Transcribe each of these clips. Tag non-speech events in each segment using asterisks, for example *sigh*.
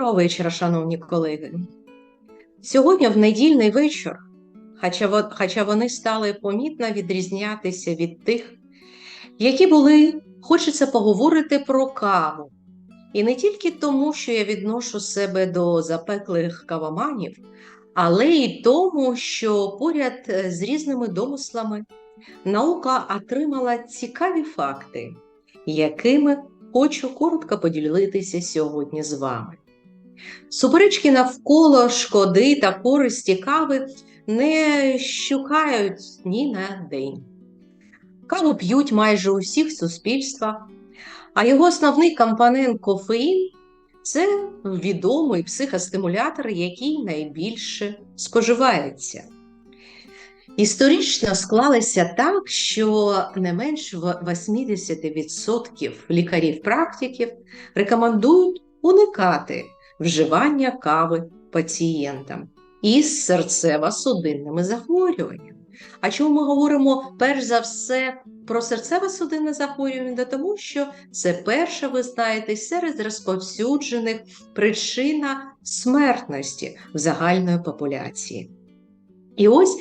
Доброго вечора, шановні колеги. Сьогодні в недільний вечір, хоча, хоча вони стали помітно відрізнятися від тих, які були, хочеться поговорити про каву. І не тільки тому, що я відношу себе до запеклих кавоманів, але й тому, що поряд е, з різними домислами наука отримала цікаві факти, якими хочу коротко поділитися сьогодні з вами. Суперечки навколо шкоди та користі кави не щукають ні на день. Каву п'ють майже у всіх суспільствах, а його основний компонент кофеїн це відомий психостимулятор, який найбільше споживається. Історично склалося так, що не менш 80% лікарів-практиків рекомендують уникати вживання кави пацієнтам із серцево-судинними захворюваннями. А чому ми говоримо перш за все про серцево-судинне захворювання? Тому що це перша, ви знаєте, серед розповсюджених причина смертності в загальної популяції. І ось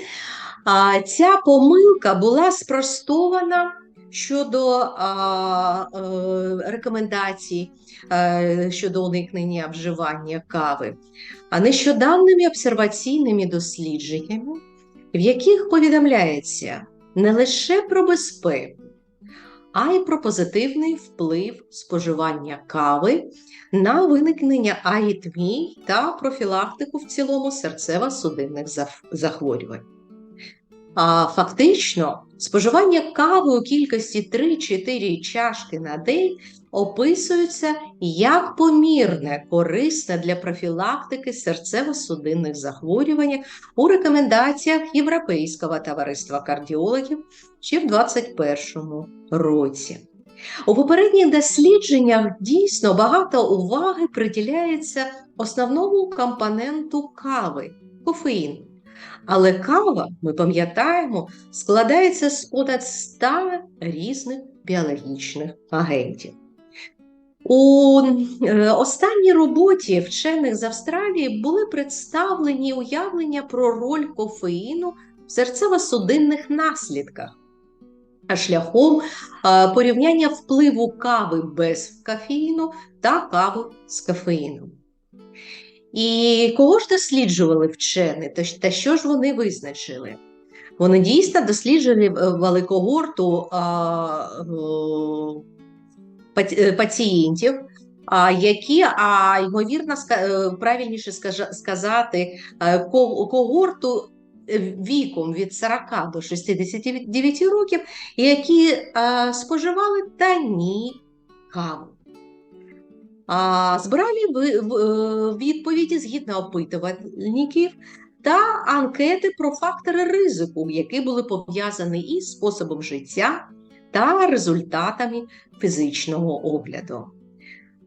а, ця помилка була спростована щодо е, рекомендацій е, щодо уникнення вживання кави, а нещодавними обсерваційними дослідженнями, в яких повідомляється не лише про безпеку, а й про позитивний вплив споживання кави на виникнення аритмій та профілактику в цілому серцево-судинних захворювань. А фактично, споживання кави у кількості 3-4 чашки на день описується як помірне, корисне для профілактики серцево-судинних захворювань у рекомендаціях Європейського товариства кардіологів ще в 2021 році. У попередніх дослідженнях дійсно багато уваги приділяється основному компоненту кави кофеїну. Але кава, ми пам'ятаємо, складається з понад 100 різних біологічних агентів. У е, останній роботі вчених з Австралії були представлені уявлення про роль кофеїну в серцево-судинних наслідках, а шляхом е, порівняння впливу кави без кофеїну та кави з кофеїном. І кого ж досліджували вчені, та що ж вони визначили? Вони дійсно досліджували когорту а, о, е, пацієнтів, які, а ймовірно, е, правильніше сказати, е, когорту е, віком від 40 до 69 років, які споживали та ні каву. Збирали е, відповіді згідно опитувальників та анкети про фактори ризику, які були пов'язані із способом життя та результатами фізичного огляду.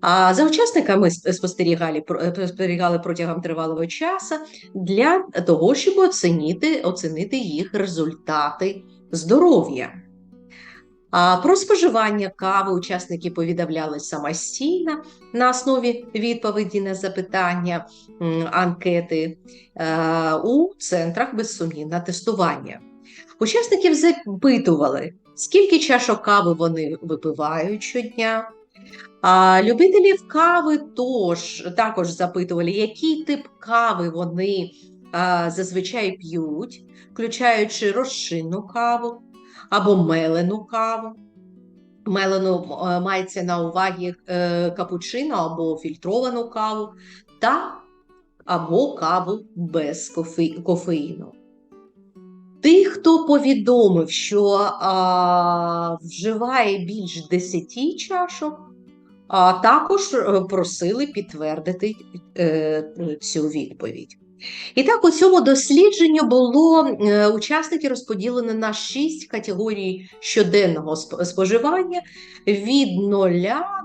А за учасниками спостерігали, е, спостерігали протягом тривалого часу для того, щоб оцінити, оцінити їх результати здоров'я. А про споживання кави учасники повідомляли самостійно на основі відповіді на запитання анкети е, у центрах безсумнівного тестування. Учасників запитували, скільки чашок кави вони випивають щодня. А любителів кави тож, також запитували, який тип кави вони а, зазвичай п'ють, включаючи розчинну каву або мелену каву. Мелену е, мається на увазі е, капучино або фільтровану каву, та або каву без кофеїну. Тих, хто повідомив, що а, вживає більш 10 чашок, а також е, просили підтвердити е, цю відповідь. І так, у цьому дослідженні було е, учасники розподілені на шість категорій щоденного споживання від 0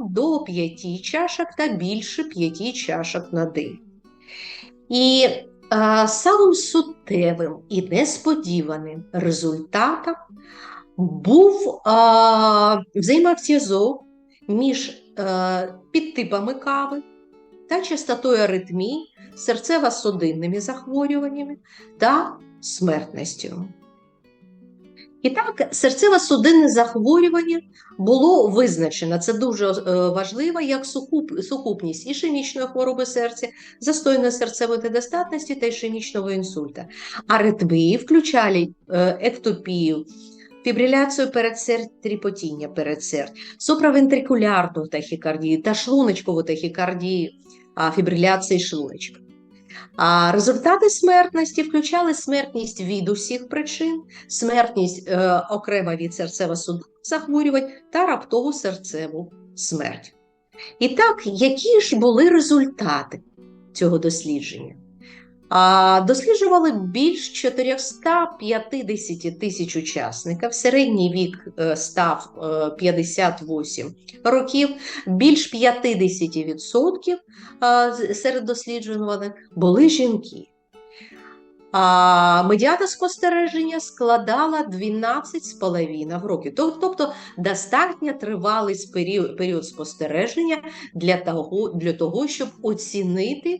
до 5 чашок та більше 5 чашок на день. І е, самим суттєвим і несподіваним результатом був е, взаємозв'язок між е, підтипами кави та частотою аритмій, серцево-судинними захворюваннями та смертністю. І так, серцево-судинне захворювання було визначено, це дуже е, важливо, як сукуп, сукупність ішемічної хвороби серця, застойної серцевої недостатності та ішемічного інсульта. Аритмії включали е, ектопію, фібриляцію передсердь, тріпотіння передсердь, суправентрикулярну тахікардію та шлуночкову тахікардію, фібриляції шлуночка. А результати смертності включали смертність від усіх причин, смертність е, окремо від серцево-судинних захворювань та раптову серцеву смерть. І так, які ж були результати цього дослідження? Досліджували більш 450 тисяч учасників, середній вік е, став 58 е, років, більш 50% серед досліджуваних були жінки. А медіата спостереження складала 12,5 років. Тобто достатньо тривалий період, період спостереження для того, для того, щоб оцінити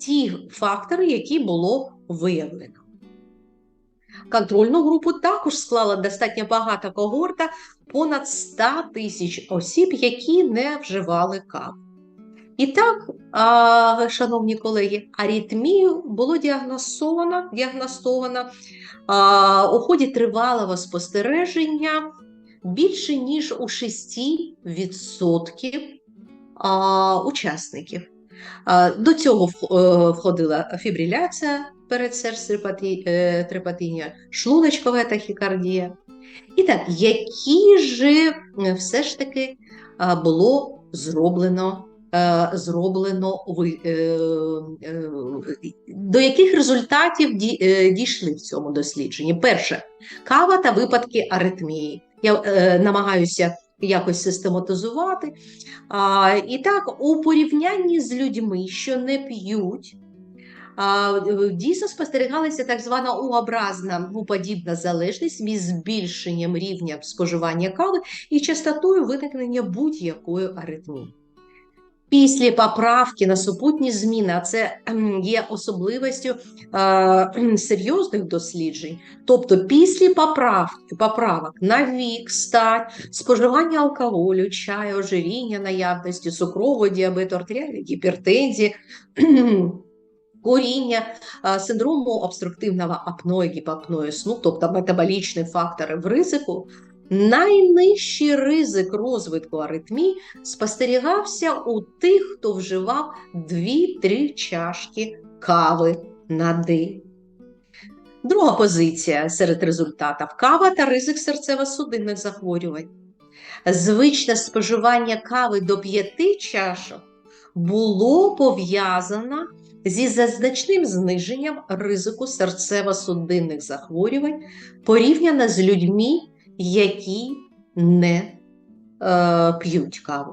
ті фактори, які було виявлено. Контрольну групу також склала достатньо багата когорта, понад 100 тисяч осіб, які не вживали каву. І так, шановні колеги, аритмію було діагностовано діагностовано у ході тривалого спостереження більше ніж у 6% учасників. До цього е, входила фібриляція передсердь-трепатіння, е, шлуночкова тахікардія. І так, які ж все ж таки було зроблено Е, зроблено е, е, до яких результатів дійшли в цьому дослідженні? Перше, кава та випадки аритмії. Я намагаюся якось систематизувати. І так, у порівнянні з людьми, що не п'ють, дійсно спостерігалася так звана уобразна уподібна залежність між збільшенням рівня споживання кави і частотою виникнення будь-якої аритмії. Після поправки на супутні зміни, а це ем, є особливістю е, серйозних досліджень. Тобто, після поправки, поправок на вік, стать, споживання алкоголю, чаю, ожиріння, наявності, цукрового діабету, артеріальної гіпертензії, *clears throat* Коріння синдрому обструктивного апної гіпопної сну, тобто метаболічні фактори в ризику, Найнижчий ризик розвитку аритмій спостерігався у тих, хто вживав 2-3 чашки кави на день. Друга позиція серед результатів кава та ризик серцево-судинних захворювань. Звичне споживання кави до 5 чашок було пов'язано зі значним зниженням ризику серцево-судинних захворювань порівняно з людьми які не е, п'ють каву.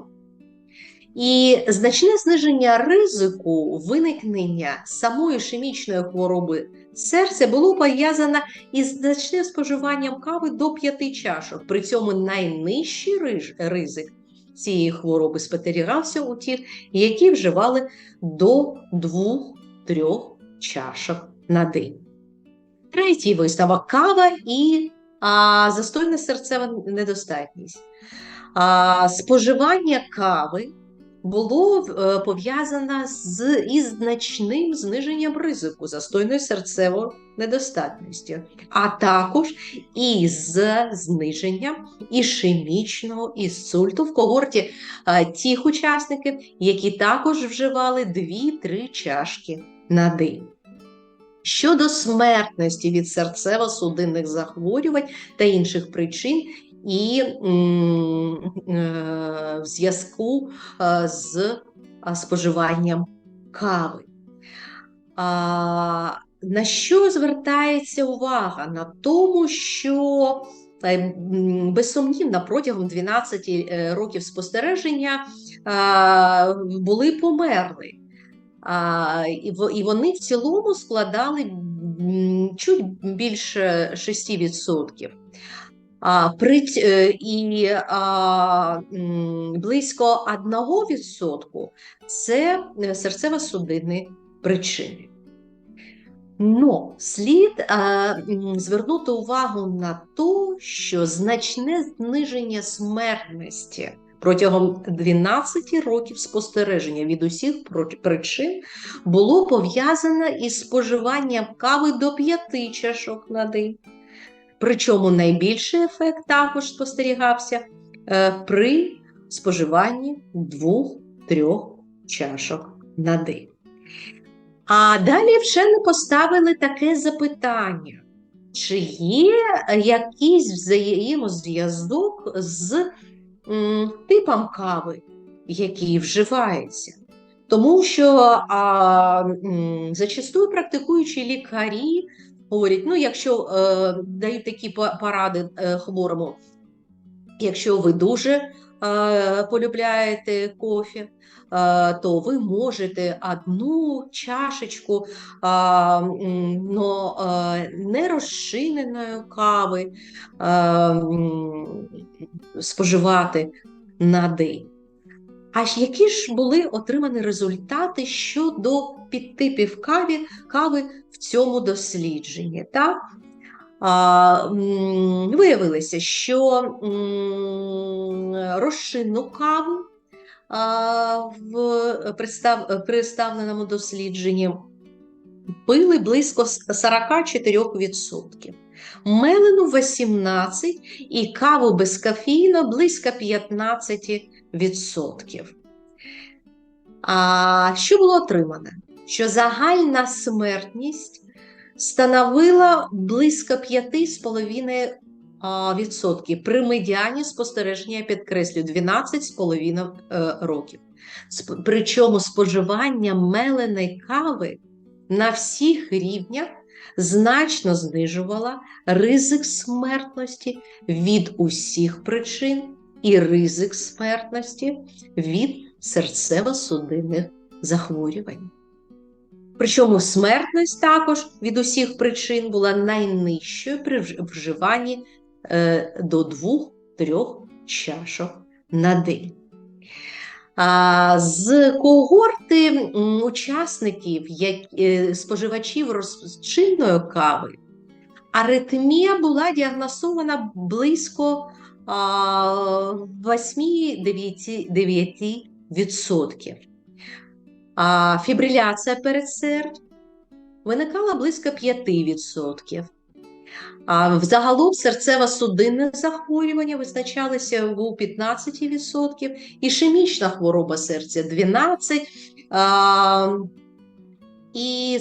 І значне зниження ризику виникнення самої ішемічної хвороби серця було пов'язане із значним споживанням кави до 5 чашок. При цьому найнижчий ризик цієї хвороби спостерігався у тих, які вживали до 2-3 чашок на день. Третій висновок кава і а застойна серцева недостатність. А, Споживання кави було е, пов'язане з із значним зниженням ризику застойної серцевої недостатності, а також із зниженням ішемічного інсульту в когорті а, тих учасників, які також вживали 2-3 чашки на день. Щодо смертності від серцево-судинних захворювань та інших причин, і е, в зв'язку е, з споживанням кави. На що звертається увага? На тому, що е, безсумнівно протягом 12 років спостереження були померли. І вони в цілому складали чуть більше 6%. А, при, е, і а, близько 1% це е, серцево-судинні причини. Но слід е, м, звернути увагу на те, що значне зниження смертності протягом 12 років спостереження від усіх причин було пов'язане із споживанням кави до 5 чашок на день. Причому найбільший ефект також спостерігався е, при споживанні 2-3 чашок на день. А далі вчені поставили таке запитання: чи є якийсь взаємозв'язок з м, типом кави, який вживається? Тому що а, зачастую практикуючі лікарі говорять: ну, якщо е, дають такі поради е, хворому, якщо ви дуже полюбляєте кофе, е, то ви можете одну чашечку но, не розчиненої кави споживати на день. А які ж були отримані результати щодо підтипів кави, кави в цьому дослідженні? Так? Виявилося, що розчинну каву в представленому дослідженні пили близько 44%, мелену 18% і каву без кофеїну близько 15%. А що було отримане? Що загальна смертність становила близько 5,5% при медіані спостереження, підкреслю, 12,5 е, років. Причому споживання меленої кави на всіх рівнях значно знижувало ризик смертності від усіх причин і ризик смертності від серцево-судинних захворювань. Причому смертність також від усіх причин була найнижчою при вживанні е, до 2-3 чашок на день. А, з когорти учасників, як, е, споживачів розчинної кави, аритмія була діагностована близько а, 8-9%. А фібриляція передсердь виникала близько 5%. А взагалом серцево-судинне захворювання визначалися у 15%, ішемічна хвороба серця 12%, а, і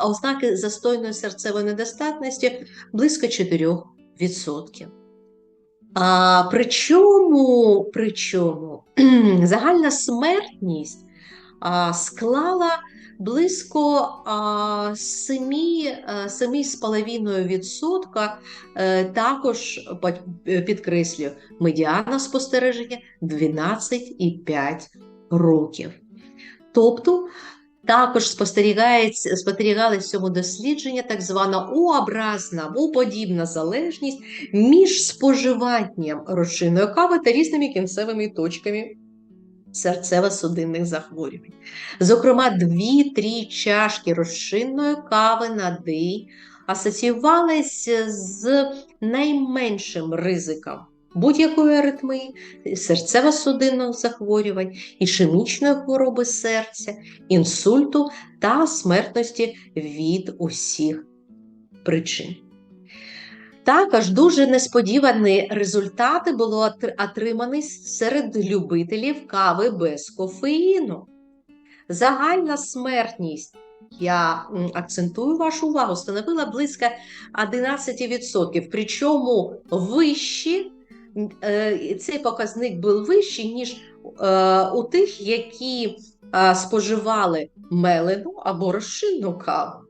ознаки застойної серцевої недостатності близько 4%. А, причому, причому *clears throat* загальна смертність склала близько а, 7, а, 7,5%, е, також по- е, підкреслюю, медіана спостереження 12,5 років. Тобто також спостерігається, спостерігалася в цьому дослідженні так звана У-образна У-подібна залежність між споживанням розчинної кави та різними кінцевими точками серцево-судинних захворювань. Зокрема, 2-3 чашки розчинної кави на день асоціювалися з найменшим ризиком будь-якої аритмії, серцево-судинних захворювань, ішемічної хвороби серця, інсульту та смертності від усіх причин. Також дуже несподівані результати були отр- отримані серед любителів кави без кофеїну. Загальна смертність, я акцентую вашу увагу, становила близько 11%, причому вищі, е, цей показник був вищий, ніж е, у тих, які е, споживали мелену або розчинну каву.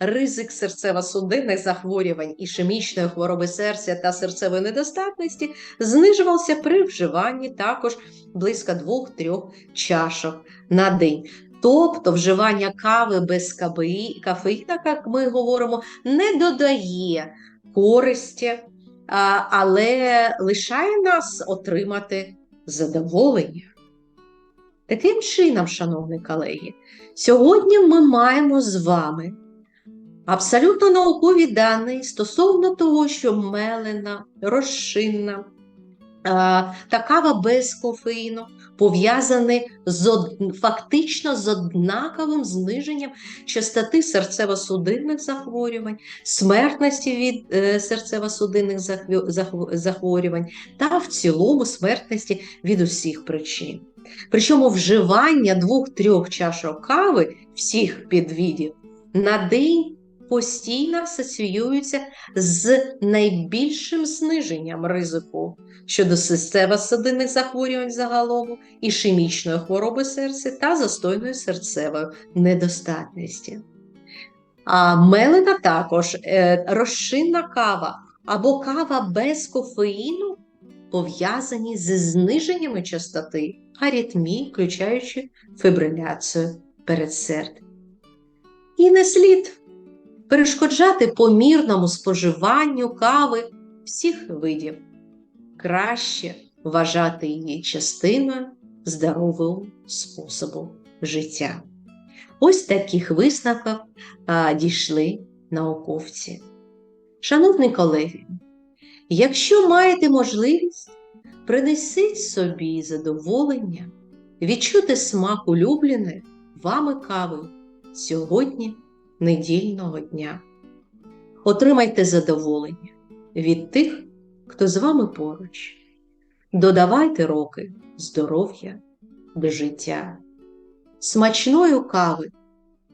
Ризик серцево-судинних захворювань, ішемічної хвороби серця та серцевої недостатності знижувався при вживанні також близько 2-3 чашок на день. Тобто вживання кави без каби- кофеїна, як ми говоримо, не додає користі але лишає нас отримати задоволення. Таким чином, шановні колеги, сьогодні ми маємо з вами абсолютно наукові дані стосовно того, що мелена, розчинна та кава без кофеїну пов'язані з фактично з однаковим зниженням частоти серцево-судинних захворювань, смертності від е, серцево-судинних захворювань та в цілому смертності від усіх причин. Причому вживання двох-трьох чашок кави всіх підвідів на день постійно асоціюються з найбільшим зниженням ризику щодо серцево-судинних захворювань загалом, ішемічної хвороби серця та застойної серцевої недостатності. А мелена також е, розчинна кава або кава без кофеїну пов'язані з зниженнями частоти аритмій, включаючи фібриляцію передсердь. І не слід перешкоджати помірному споживанню кави всіх видів. Краще вважати її частиною здорового способу життя. Ось таких висновків дійшли науковці. Шановні колеги, якщо маєте можливість, принесіть собі задоволення, відчути смак улюбленої вами кави сьогодні недільного дня. Отримайте задоволення від тих, хто з вами поруч. Додавайте роки здоров'я до життя, смачної кави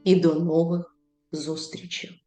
і до нових зустрічей!